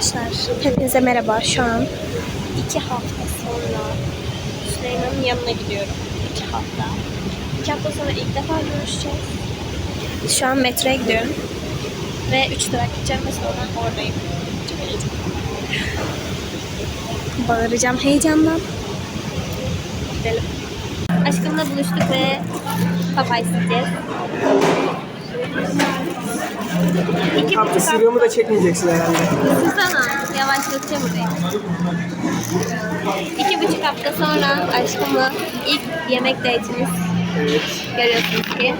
arkadaşlar. Hepinize merhaba. Şu an iki hafta sonra Süleyman'ın yanına gidiyorum. İki hafta. İki hafta sonra ilk defa görüşeceğiz. Şu an metroya gidiyorum. Ve üç durak gideceğim ve sonra oradayım. Çok heyecanlıyım. Bağıracağım heyecandan. Gidelim. Aşkımla buluştuk ve papay isteyeceğiz. İki Tatlı buçuk sırrımı da çekmeyeceksin herhalde. Sana yavaşlatacağım orayı. İki buçuk hafta sonra aşkımla ilk yemek date'imiz. Görüyorsunuz ki.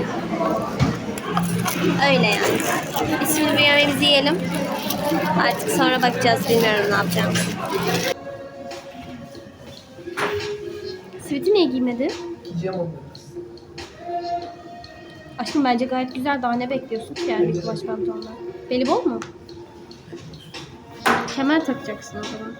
Öyle yani. Biz şimdi bir yemeğimizi yiyelim. Artık sonra bakacağız. Bilmiyorum ne yapacağım. Siviti niye giymedi? Gideceğim onu. Aşkım bence gayet güzel. Daha ne bekliyorsun ki yani kumaş pantolonlar? Beli bol mu? Kemer takacaksın o zaman.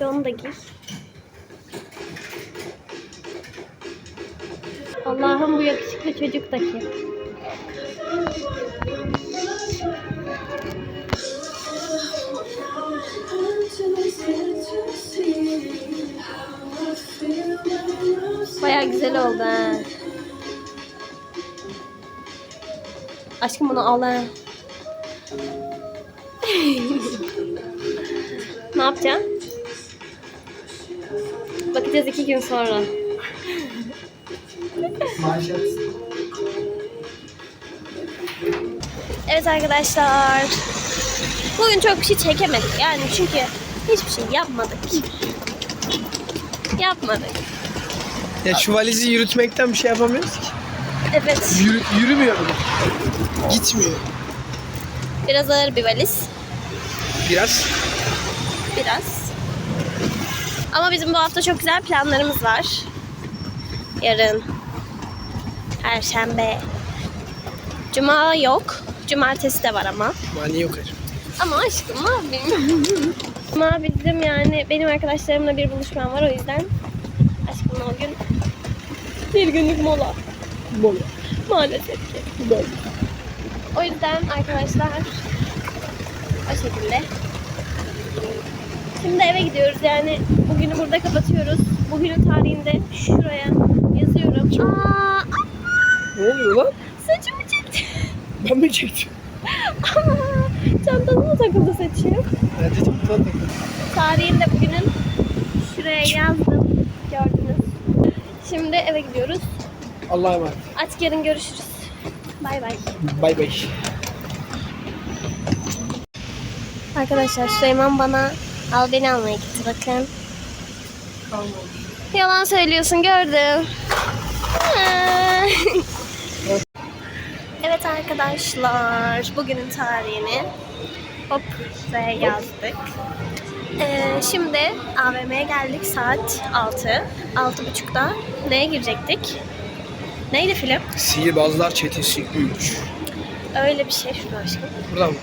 Don da giy. Allah'ım bu yakışıklı çocuk Baya güzel oldu ha. Aşkım bunu al ne yapacaksın? Bakacağız iki gün sonra. Evet arkadaşlar. Bugün çok bir şey çekemedik yani çünkü hiçbir şey yapmadık. Yapmadık. Ya şu valizi yürütmekten bir şey yapamıyoruz ki. Evet. Yürü, yürümüyor bile. Gitmiyor. Biraz ağır bir valiz. Biraz. Biraz. Ama bizim bu hafta çok güzel planlarımız var. Yarın. Perşembe. Cuma yok. Cumartesi de var ama. Mani yok her. Ama aşkım ne yapayım? Ama bizim yani benim arkadaşlarımla bir buluşmam var o yüzden aşkımla o gün bir günlük mola Bol. maalesef ki. Bol. O yüzden arkadaşlar o şekilde. Şimdi eve gidiyoruz yani bugünü burada kapatıyoruz. Bugünün tarihinde şuraya yazıyorum. Aa, Ne oluyor lan? saçımı çekti. Ben mi çektim? Mı takıldı saçım? Hadi çok tatlı. Tarihinde bugünün şuraya yazdım. Gördünüz. Şimdi eve gidiyoruz. Allah'a emanet. Artık yarın görüşürüz. Bay bay. Bay bay. Arkadaşlar Süleyman bana al beni almaya gitti bakın. Yalan söylüyorsun gördüm. Evet arkadaşlar bugünün tarihini hop buraya yazdık. Ee, şimdi AVM'ye geldik saat 6. 6.30'da neye girecektik? Neydi film? Sihirbazlar Çetesi 3. Öyle bir şey şurada aşkım. Burada mı?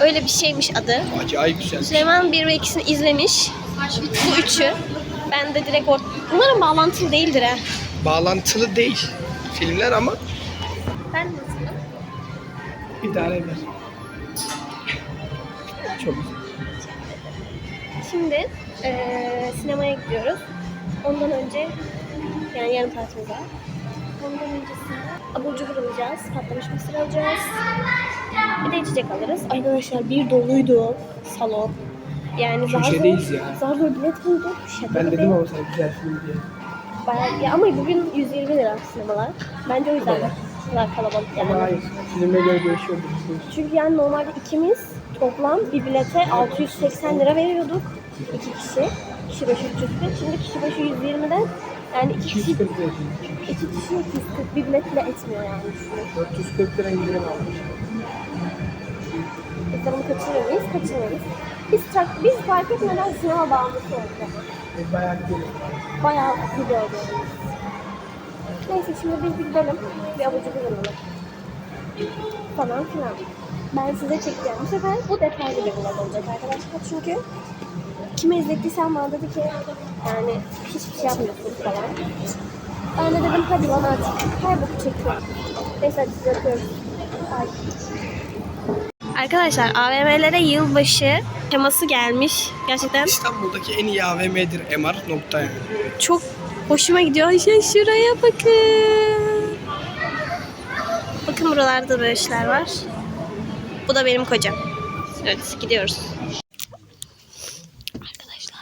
Öyle bir şeymiş adı. Acayip güzel. Süleyman 1 ve 2'sini izlemiş. Bu üçü. Ben de direkt or... Umarım bağlantılı değildir ha. Bağlantılı değil filmler ama Ben nasılım? idare eder. Çok güzel. Şimdi eee, sinemaya gidiyoruz. Ondan önce yani yarın tatilimiz var. Ondan öncesinde abur cubur alacağız. Patlamış mısır alacağız. Bir de içecek alırız. Arkadaşlar bir doluydu salon. Yani zar zor, Köşedeyiz ya. zar zor bilet bulduk. Şaka Ben gibi. dedim ama sana güzel film diye. Bayağı, ya ama bugün 120 lira sinemalar. Bence o yüzden de kadar kalabalık yani. Ama hayır. Filme göre değişiyordu. Çünkü yani normalde ikimiz toplam bir bilete 680 lira veriyorduk. iki kişi. Kişi başı 300 lira. Şimdi kişi başı 120'den yani iki kişi, 240 lira iki kişi 240 bir bilet bile etmiyor yani. düşünün. 440 lira indirim almış. Bunu kaçırır mıyız? Kaçırmayız. Biz, tak, biz fark etmeden sinema bağımlısı olduk. E, bayağı gidiyor. Bayağı gidiyordu yani. Neyse şimdi biz bir gidelim. Bir avucu bir alalım. Falan filan. Ben size çekeceğim. Bu sefer bu detaylı bir vlog olacak arkadaşlar. Çünkü kime izlettiysen bana dedi ki yani hiçbir şey yapmıyorsunuz falan. Ben de dedim hadi bana at. Her boku çekiyorum. Neyse hadi size öpüyorum. Bye. Arkadaşlar AVM'lere yılbaşı teması gelmiş. Gerçekten İstanbul'daki en iyi AVM'dir MR nokta yani. çok hoşuma gidiyor. Ay şey, şuraya bakın. Bakın buralarda da böyle şeyler var. Bu da benim kocam. Evet gidiyoruz. Arkadaşlar.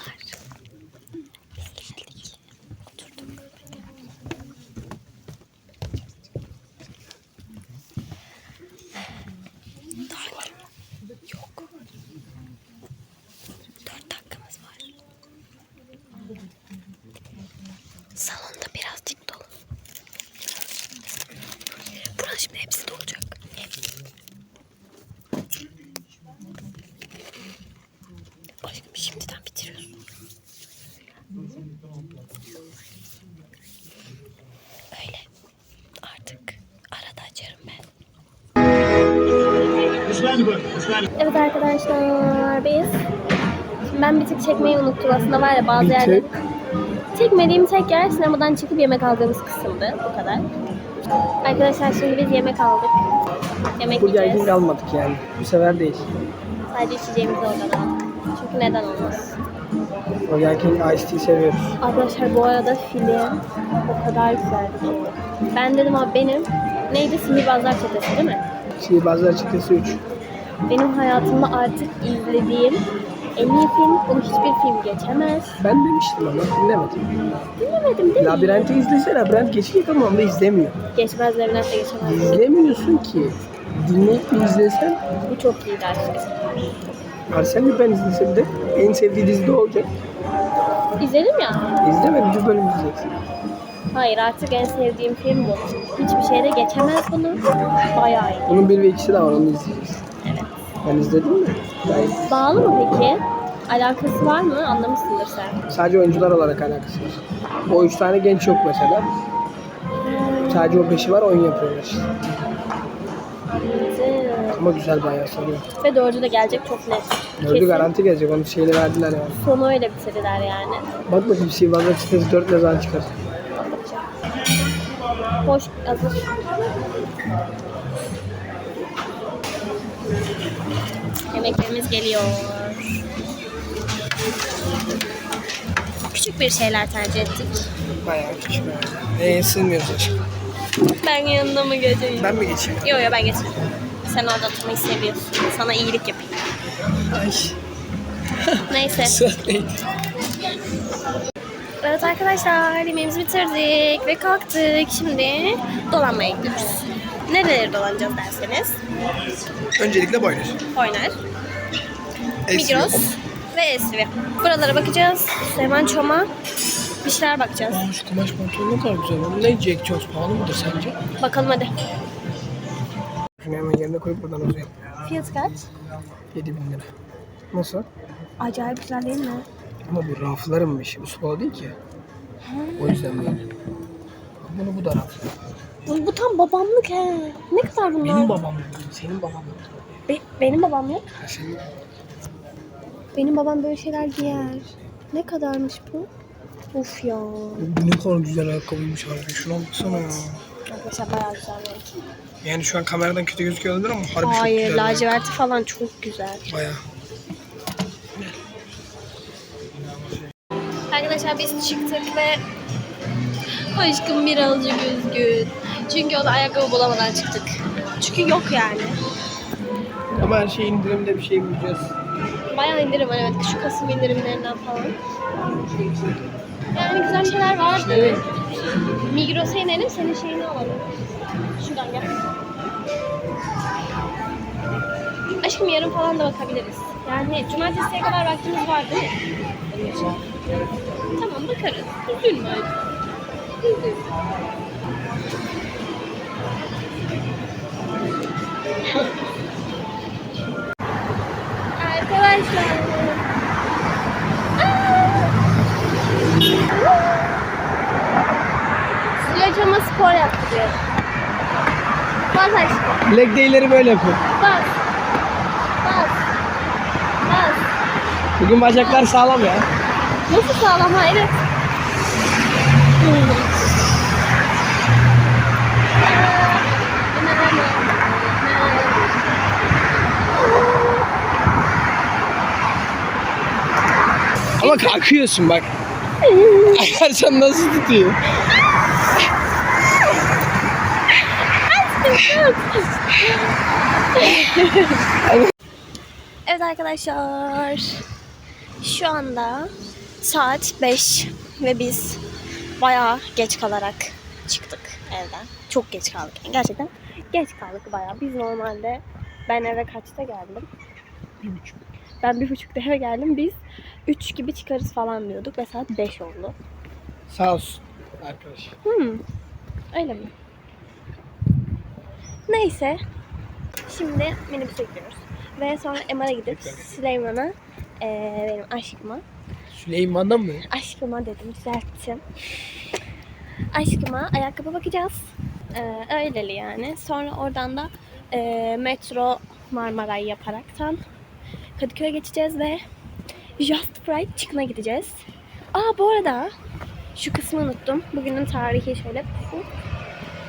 biz geldik. Oturduk. Dört. Yok. Dört dakikamız var. Salonda birazcık dolu. Burası şimdi hepsi dolacak. Aşkım şimdiden bitiriyorsun. Öyle. Artık arada açarım ben. Evet arkadaşlar biz Tık çekmeyi unuttum aslında var ya bazı Bir yerde tık. Çekmediğim tek yer sinemadan çıkıp yemek aldığımız kısımdı. Bu kadar. Arkadaşlar şimdi biz yemek aldık. Yemek Burger yiyeceğiz. King almadık yani. Bu sefer değil. Sadece içeceğimizi oradan aldık. Çünkü neden olmaz? Burger King Ice Tea seviyoruz. Arkadaşlar bu arada film o kadar güzeldi. Ben dedim abi benim neydi Sihirbazlar Çetesi değil mi? Sihirbazlar Çetesi 3. Benim hayatımda artık izlediğim en iyi film. Bunu hiçbir film geçemez. Ben demiştim ama dinlemedim. Dinlemedim değil mi? Labirenti izlese labirent geçecek ama onu izlemiyor. Geçmez Levent'le geçemez. İzlemiyorsun ki. Dinleyip bir izlesen. Bu çok iyiydi aşkım. Arsene Lupin izlese bir de en sevdiği dizi de olacak. İzledim ya. İzleme bir bölüm izleyeceksin. Hayır artık en sevdiğim film bu. Hiçbir şeyde geçemez bunu. Bayağı iyi. Bunun bir ve ikisi de var onu izleyeceksin. Ben izledim mi? Bağlı mı peki? Alakası var mı? Anlamışsındır sen. sadece oyuncular olarak alakası var. O üç tane genç yok mesela. Sadece o beşi var oyun yapıyorlar işte. Ama güzel bayağı sarıyor. Ve dördü de gelecek çok net. Dördü Kesin. garanti gelecek onu şeyle verdiler yani. Sonu öyle bitirdiler yani. Bak bakayım Sihirbazlar Çetesi 4 ne zaman çıkar. Hoş hazır. Yemeklerimiz geliyor. Küçük bir şeyler tercih ettik. Bayağı küçük. Eee sığmıyoruz aşkım. Ben yanına mı geçeyim? Ben mi geçeyim? Yok yok ben geçeyim. Sen orada oturmayı seviyorsun. Sana iyilik yapayım. Ay. Neyse. Evet arkadaşlar yemeğimizi bitirdik ve kalktık. Şimdi dolanmaya gidiyoruz. Nereleri dolanacağız derseniz? Öncelikle boyner. Esri. Migros ve Esri. Buralara bakacağız. Süleyman Çom'a bir şeyler bakacağız. Aa, şu kumaş pantolon ne kadar güzel. Onun ne Jack Jones pahalı mıdır sence? Bakalım hadi. Şunu hemen yerine koyup buradan uzayalım. Fiyat kaç? 7000 lira. Nasıl? Acayip güzel değil mi? Ama bu rafların bir şey. Bu spor değil ki. O yüzden böyle. Bunu bu da raf. Bu, bu tam babamlık he. Ne kadar bunlar? Benim babam mı? Senin baban mı? Be- benim babam yok. Ha, senin... Benim babam böyle şeyler giyer. Ne kadarmış bu? Uf ya. Bu ne kadar güzel ayakkabıymış harbi. Şuna baksana ya. Arkadaşlar bayağı güzel renk. Yani şu an kameradan kötü gözüküyor olabilir ama harbi çok Hayır, güzel. laciverti falan çok güzel. Baya. Arkadaşlar biz çıktık ve aşkım birazcık üzgün. Çünkü o da ayakkabı bulamadan çıktık. Çünkü yok yani. Ama her şey indirimde bir şey bulacağız. Bayağı indirim var evet. Şu Kasım indirimlerinden falan. Yani güzel şeyler vardı. Evet. Migros'a inelim senin şeyini alalım. Şuradan gel. Aşkım yarın falan da bakabiliriz. Yani cumartesiye kadar vaktimiz var değil mi? Tamam bakarız. Üzülme. Üzülme. Arkadaşlar. Suya çama spor yaptırıyor. Bas aşkım. Leg day'leri böyle yapıyor. Bas. Bas. Bas. Bugün bacaklar sağlam ya. Nasıl sağlam ha evet. Ama kalkıyorsun bak. Ayarcan nasıl tutuyor? Evet arkadaşlar. Şu anda saat 5 ve biz bayağı geç kalarak çıktık evden. Çok geç kaldık. Yani gerçekten geç kaldık bayağı. Biz normalde ben eve kaçta geldim? Bir buçuk. Ben bir buçukta eve geldim. Biz 3 gibi çıkarız falan diyorduk ve saat 5 oldu. Sağ olsun arkadaş. Hmm. Öyle mi? Neyse. Şimdi minibüse gidiyoruz. Ve sonra MR'a gidip Süleyman'a eee, benim aşkıma Süleyman'da mı? aşkıma dedim düzelttim. Aşkıma ayakkabı bakacağız. Ee, öyleli yani. Sonra oradan da e, metro Marmaray yaparaktan Kadıköy'e geçeceğiz ve Just Pride çıkına gideceğiz. Aa bu arada şu kısmı unuttum. Bugünün tarihi şöyle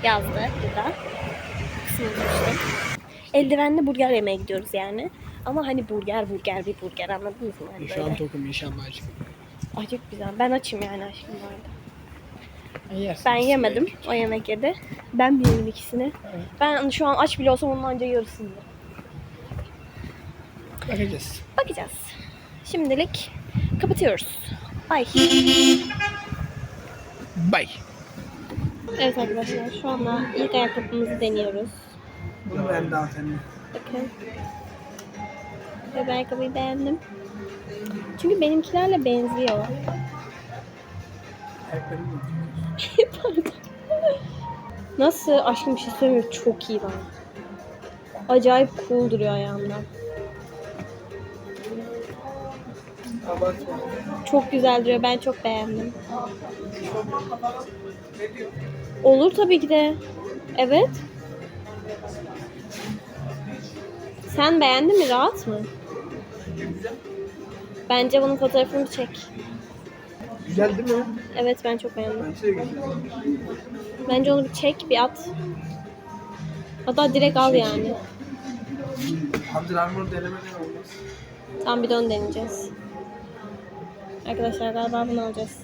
yazdı burada. Kısmı unutmuştum. Eldivenli burger yemeye gidiyoruz yani. Ama hani burger burger bir burger anladınız mı? Hani Şu an böyle. tokum inşallah aşkım. Acık güzel. Ben açım yani aşkım bu arada. Yersin. Ben yemedim. O yemek yedi. Ben bir yedim ikisini. Ben şu an aç bile olsam onun anca yarısını yerim. Bakacağız. Bakacağız. Şimdilik kapatıyoruz. Bye. Bay. Evet arkadaşlar şu anda ilk ayakkabımızı deniyoruz. Bunu ben daha seninle. Bakın. Ve ben ayakkabıyı beğendim. Çünkü benimkilerle benziyor. Nasıl? Aşkım bir şey söyleyeyim mi? Çok iyi lan. Acayip cool duruyor ayağımda. Abartma. Çok güzel duruyor. Ben çok beğendim. Olur tabii ki de. Evet. Sen beğendin mi? Rahat mı? Bence bunun fotoğrafını çek. Güzel değil mi? Evet ben çok beğendim. Bence de güzel. Bence onu bir çek, bir at. Hatta direkt al yani. Denemeden olmaz. Tam bir dön deneyeceğiz. Arkadaşlar galiba bunu alacağız.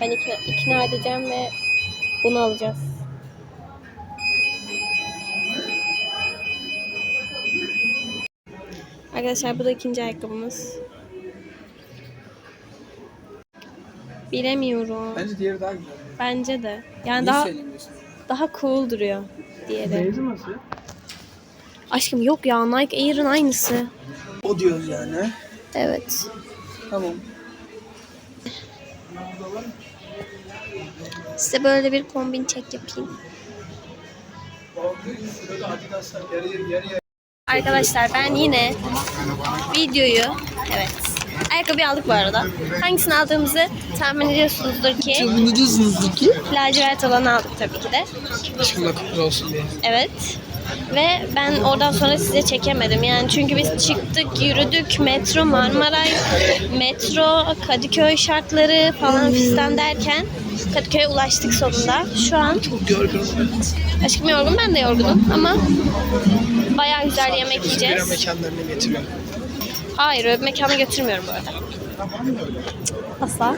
Ben ikna, ikna edeceğim ve bunu alacağız. Arkadaşlar bu da ikinci ayakkabımız. Bilemiyorum. Bence diğeri daha güzel. Bence de. Yani Niye daha daha cool duruyor diğeri. Benzi nasıl? Aşkım yok ya Nike Air'ın aynısı. O diyoruz yani. Evet. Tamam. Size böyle bir kombin çek yapayım. Arkadaşlar ben yine videoyu evet ayakkabı aldık bu arada. Hangisini aldığımızı tahmin ediyorsunuzdur ki Bunu diyorsunuz ki? lacivert olanı aldık tabii ki de. Kutlu olsun diye. Evet. Ve ben oradan sonra size çekemedim. Yani çünkü biz çıktık, yürüdük, metro Marmaray, metro Kadıköy şartları falan fistan derken Kadıköy'e ulaştık sonunda. Şu an Yorgunum. aşkım yorgun ben de yorgunum ama bayağı güzel yemek yiyeceğiz. mekanlarına getiriyorum. Hayır öyle bir mekana götürmüyorum bu arada. Asla.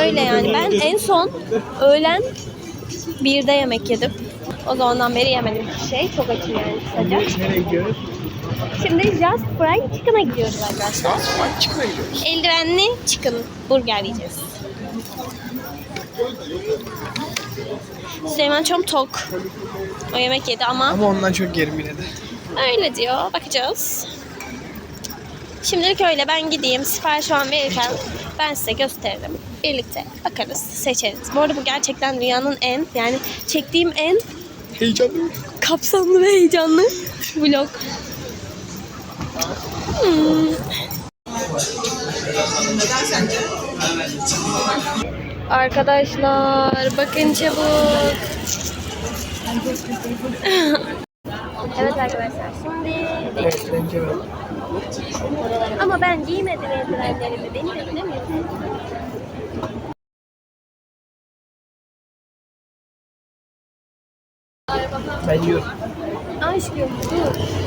Öyle yani ben en son öğlen birde yemek yedim. O zamandan beri yemedim bir şey. Çok açım yani kısaca. Nereye gidiyoruz? Şimdi Just Fried Chicken'a gidiyoruz arkadaşlar. Saat falan çıkmaya gidiyoruz. Eldivenli chicken burger yiyeceğiz. Süleyman çok tok. O yemek yedi ama Ama ondan çok yerim yine de. öyle diyor. Bakacağız. Şimdilik öyle. Ben gideyim. Sipariş şu an verirken ben size gösteririm. Birlikte bakarız, seçeriz. Bu arada bu gerçekten dünyanın en yani çektiğim en Heyecanlı. kapsamlı ve heyecanlı vlog. Hmm. Arkadaşlar bakın çabuk. Evet arkadaşlar şimdi ama ben giymedim eldivenlerimi. Beni de Ben yiyorum. Aşkım dur.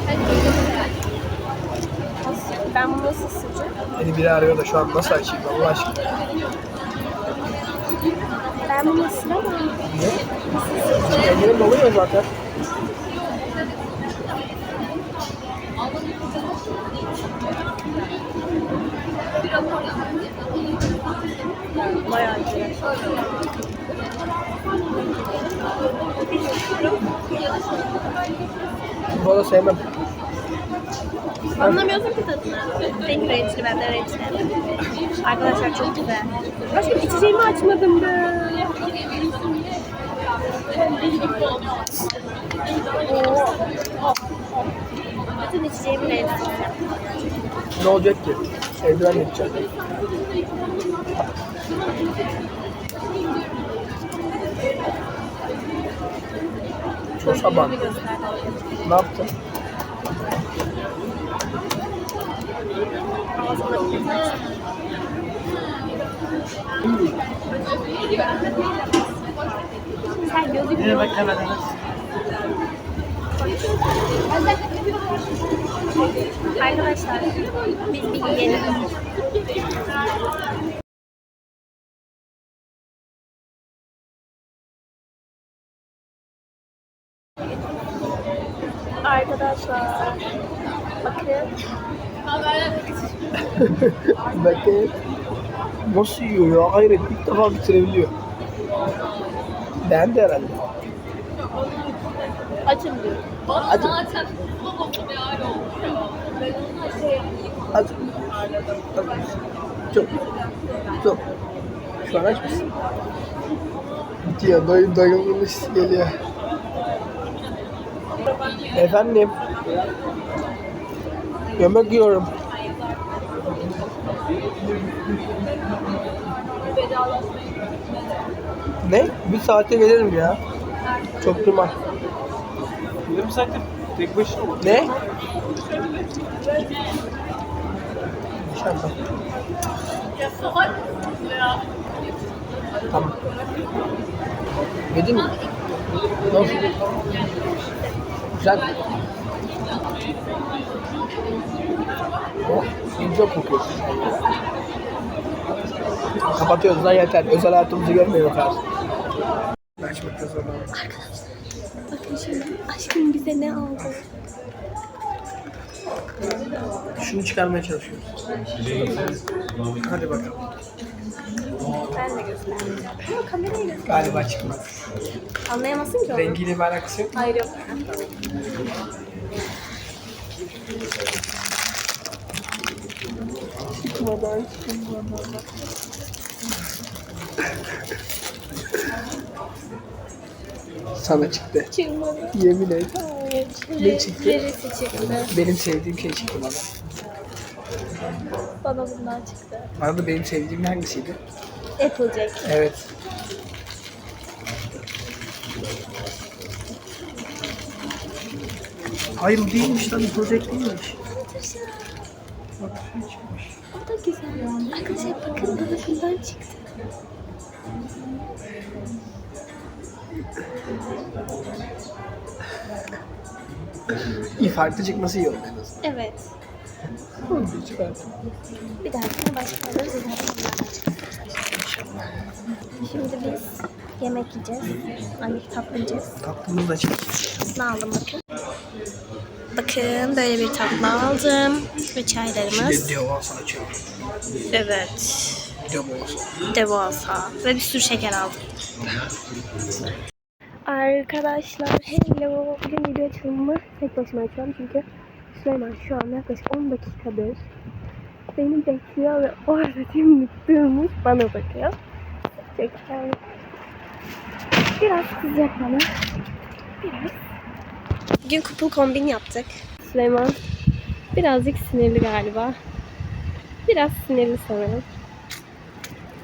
Hadi bakalım. Ben bunu nasıl ısıracağım? Beni biri arıyor da şu an nasıl açayım Allah aşkına. Ben bunu ısıramam. Niye? Ellerim doluyor zaten. Bayağı güzel. Bu arada sevmem. Anlamıyorsun ki tadını. Senin reçeli benden reçeli. Arkadaşlar çok güzel. Aşkım içeceğimi açmadım be. Bütün içeceğimi reçeli. Ne olacak ki? Eldiven yapacağım. Çok sabah. Ne yaptın? Sen gözükmüyor. Arkadaşlar biz bir yiyelim. Arkadaşlar bakın Bakın. Nasıl yiyor ya? Hayret ilk defa bitirebiliyor. Beğendi herhalde. açın diyor. Hadi. Hadi. Çok. Çok. Şu an aç mısın? Bitiyor. Doyumluğun hissi geliyor. Efendim. Yemek yiyorum. Ne? Bir saate gelirim ya. Çok durma. Yarım saattir tek başına mı? Ne? Şanta. Tamam. Yedin mi? Nasıl? Güzel. Oh, kokuyor. Kapatıyoruz lan yeter. Özel hayatımızı görmüyor. Açmakta zorlandım. Bakın şimdi aşkım bize ne aldı? Şunu çıkarmaya çalışıyoruz. Hadi bakalım. Ben de göstereceğim. Ama kamerayı göster. Galiba çıkmadı. Anlayamazsın ki onu. Rengiyle bir alakası yok. Hayır yok. Çıkmadan çıkmadan. Sana çıktı. Çıkmadı. Yemin et. Hayır. Ne çıktı? Neresi çıktı? Benim sevdiğim şey çıktı bana. Bana bundan çıktı. Bana da benim sevdiğim hangisiydi? Applejack. Evet. Hayır o değilmiş lan. Project değilmiş. Bak çıkmış. O da güzel. Arkadaşlar bakın bana bundan çıktı. İyi farklı çıkması iyi oldu en azından. Evet. Oldu çıkar. Bir dahakine başka alırız. Bir dahakine Şimdi biz yemek yiyeceğiz. Ay tatlı yiyeceğiz. Tatlımız da çıktı. Ne aldım bakın. Bakın böyle bir tatlı aldım. Ve çaylarımız. Şimdi devasa açıyorum. Evet. Devasa. Devasa. Ve bir sürü şeker aldım. Arkadaşlar hello. Bugün video açılımı tek başıma açıyorum çünkü Süleyman şu an yaklaşık 10 dakikadır beni bekliyor ve orada dimdik durmuş bana bakıyor. Çok yani biraz kızacak bana. Biraz. Bugün kupul kombin yaptık. Süleyman birazcık sinirli galiba. Biraz sinirli sanırım.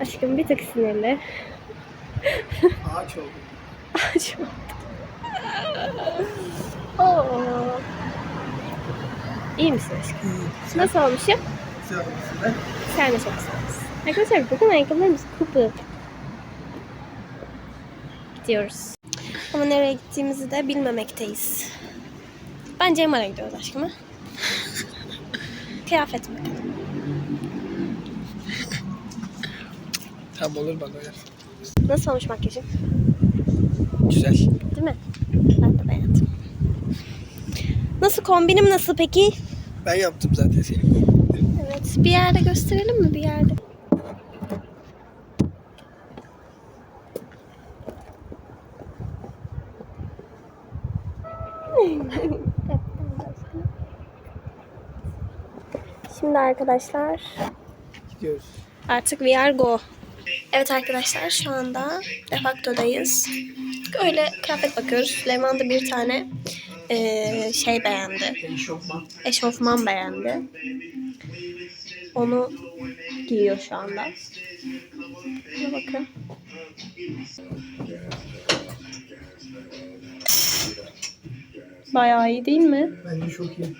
Aşkım bir tık sinirli. Ağaç oldu. Aç Oo. İyi misin aşkım? Nasıl olmuşum? Sen de çok güzelsin. Arkadaşlar bakın ayakkabılarımız kupu. Gidiyoruz. Ama nereye gittiğimizi de bilmemekteyiz. Bence Emar'a gidiyoruz aşkım ha? Kıyafet bakalım. Tamam olur bana uyar. Nasıl olmuş makyajım? Güzel. Değil mi? Ben de beğendim. Nasıl kombinim nasıl peki? Ben yaptım zaten seni. Evet. Bir yerde gösterelim mi bir yerde? Şimdi arkadaşlar Gidiyoruz. artık we are go. Evet arkadaşlar şu anda Defacto'dayız. Öyle kıyafet bakıyoruz. Süleyman da bir tane eee, şey beğendi. Eşofman. eşofman beğendi. Onu giyiyor şu anda. Şuna bakın. Bayağı iyi değil mi? Bence çok iyi.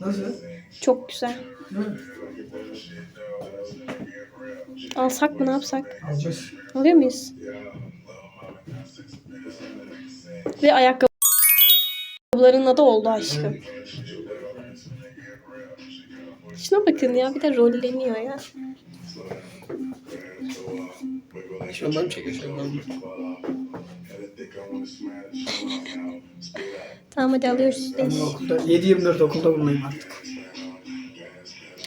Nasıl? Çok güzel. Mi? Alsak mı ne yapsak? Alacağız. Alıyor muyuz? Ve ayakkabıların adı oldu aşkım. Şuna bakın ya bir de rolleniyor ya. Eşofman mı çekiyor? Eşofman mı? Tamam hadi alıyoruz. Ben Değiş. de okulda, 7-24 okulda bulunayım artık.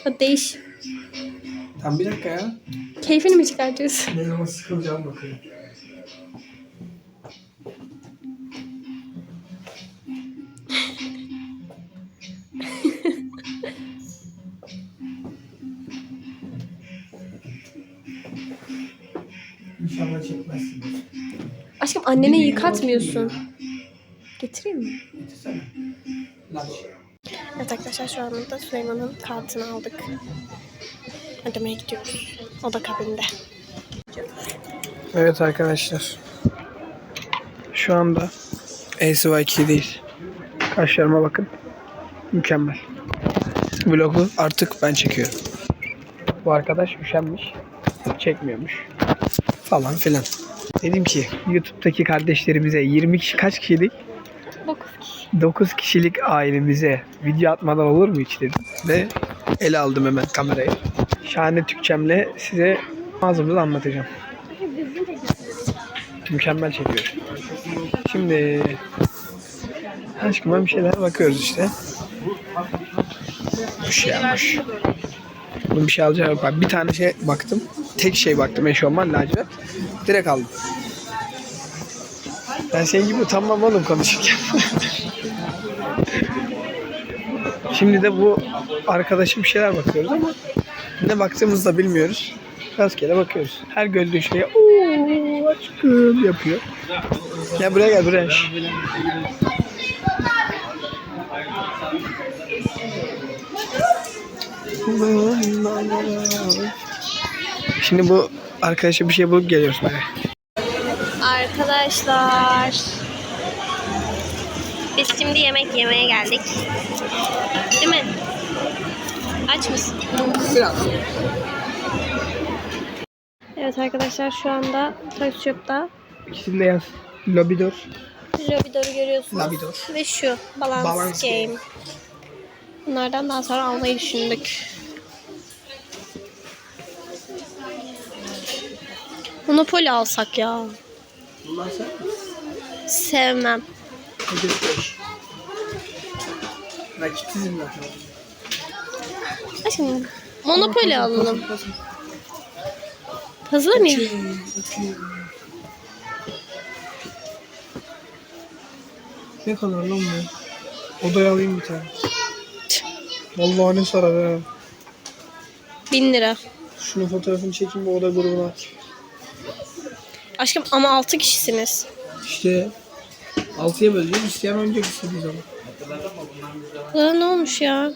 Hadi değiş. Tam bir dakika ya. Keyfini mi çıkartıyorsun? Ne zaman sıkılacağım bakayım. Annene yıkatmıyorsun. Getireyim mi? Evet arkadaşlar şu anda Süleyman'ın kartını aldık. Ödemeye gidiyoruz. O da kabinde. Evet arkadaşlar. Şu anda ACY2'deyiz. Kaşlarıma bakın. Mükemmel. Vlogu artık ben çekiyorum. Bu arkadaş üşenmiş. Çekmiyormuş. Falan filan. Dedim ki YouTube'daki kardeşlerimize 20 kişi kaç kişiydik? 9 kişi. 9 kişilik ailemize video atmadan olur mu hiç dedim. Ve ele aldım hemen kamerayı. Şahane Türkçemle size ağzımızı anlatacağım. Mükemmel çekiyor. Şimdi aşkıma bir şeyler bakıyoruz işte. Bir şey yapmış. Bunun bir şey alacağı yok. Bak, Bir tane şey baktım. Tek şey baktım eşofman lacivert. Direkt aldım. Ben senin gibi utanmam oğlum konuşurken. Şimdi de bu arkadaşım şeyler bakıyoruz ama ne baktığımızı da bilmiyoruz. Rastgele bakıyoruz. Her gördüğü şeye ooo aşkım yapıyor. Ya buraya gel buraya. Şimdi bu arkadaşa bir şey bulup geliyoruz böyle. Arkadaşlar. Biz şimdi yemek yemeye geldik. Değil mi? Aç mısın? Biraz. Evet arkadaşlar şu anda Toy Shop'ta İkisini de yaz. Lobidor. Lobidor'u görüyorsunuz. Lobidor. Ve şu Balance, Balance Game. Bunlardan daha sonra almayı düşündük. Monopoly alsak ya. Bunlar sen Sevmem. Ödül beş. Rakipsizim zaten. Aşkım Monopoly alalım. Puzzle mı? Ne kadar lan bu? Odaya alayım bir tane. Vallahi ne sarar ha. Bin lira. Şunun fotoğrafını çekeyim bu oda grubuna at. Aşkım ama 6 kişisiniz. İşte 6'ya böleceğiz. İsteyen oynayacak istediği zaman. Buna ne olmuş ya?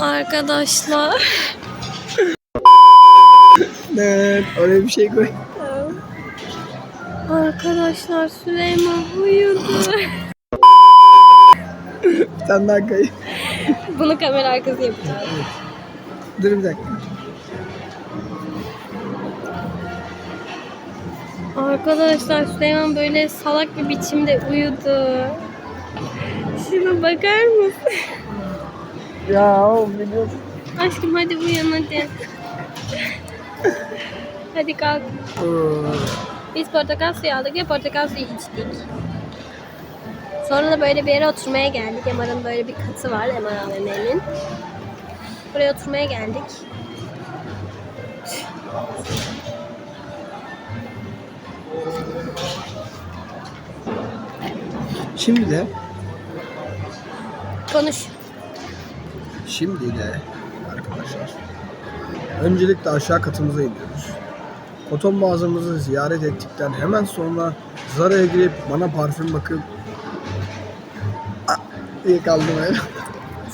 Arkadaşlar. Evet, oraya bir şey koy. Arkadaşlar Süleyman uyudu. Bir tane daha koy. Bunu kamera arkası yapacağız. Dur bir dakika. Arkadaşlar Süleyman böyle salak bir biçimde uyudu. Şuna bakar mısın? Ya oğlum biliyorum. Aşkım hadi uyan hadi. hadi kalk. Biz portakal suyu aldık ve portakal suyu içtik. Sonra da böyle bir yere oturmaya geldik. MR'ın böyle bir katı var MR AVM'nin. Buraya oturmaya geldik. Şimdi de Konuş. Şimdi de arkadaşlar öncelikle aşağı katımıza iniyoruz. Koton mağazamızı ziyaret ettikten hemen sonra Zara'ya girip bana parfüm bakıp iyi kaldım öyle.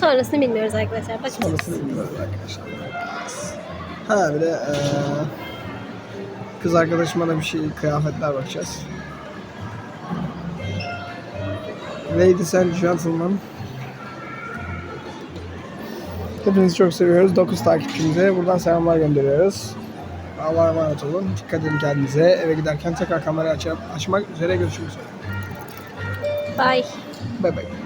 Sonrasını bilmiyoruz arkadaşlar. Bakın. Sonrasını bilmiyoruz arkadaşlar. Ha bir de eee, kız arkadaşıma da bir şey kıyafetler bakacağız. Ladies and gentlemen. Hepinizi çok seviyoruz. 9 takipçimize buradan selamlar gönderiyoruz. Allah'a emanet olun. Dikkat edin kendinize. Eve giderken tekrar kamerayı açıp açmak üzere görüşürüz. Bye. Bye bye.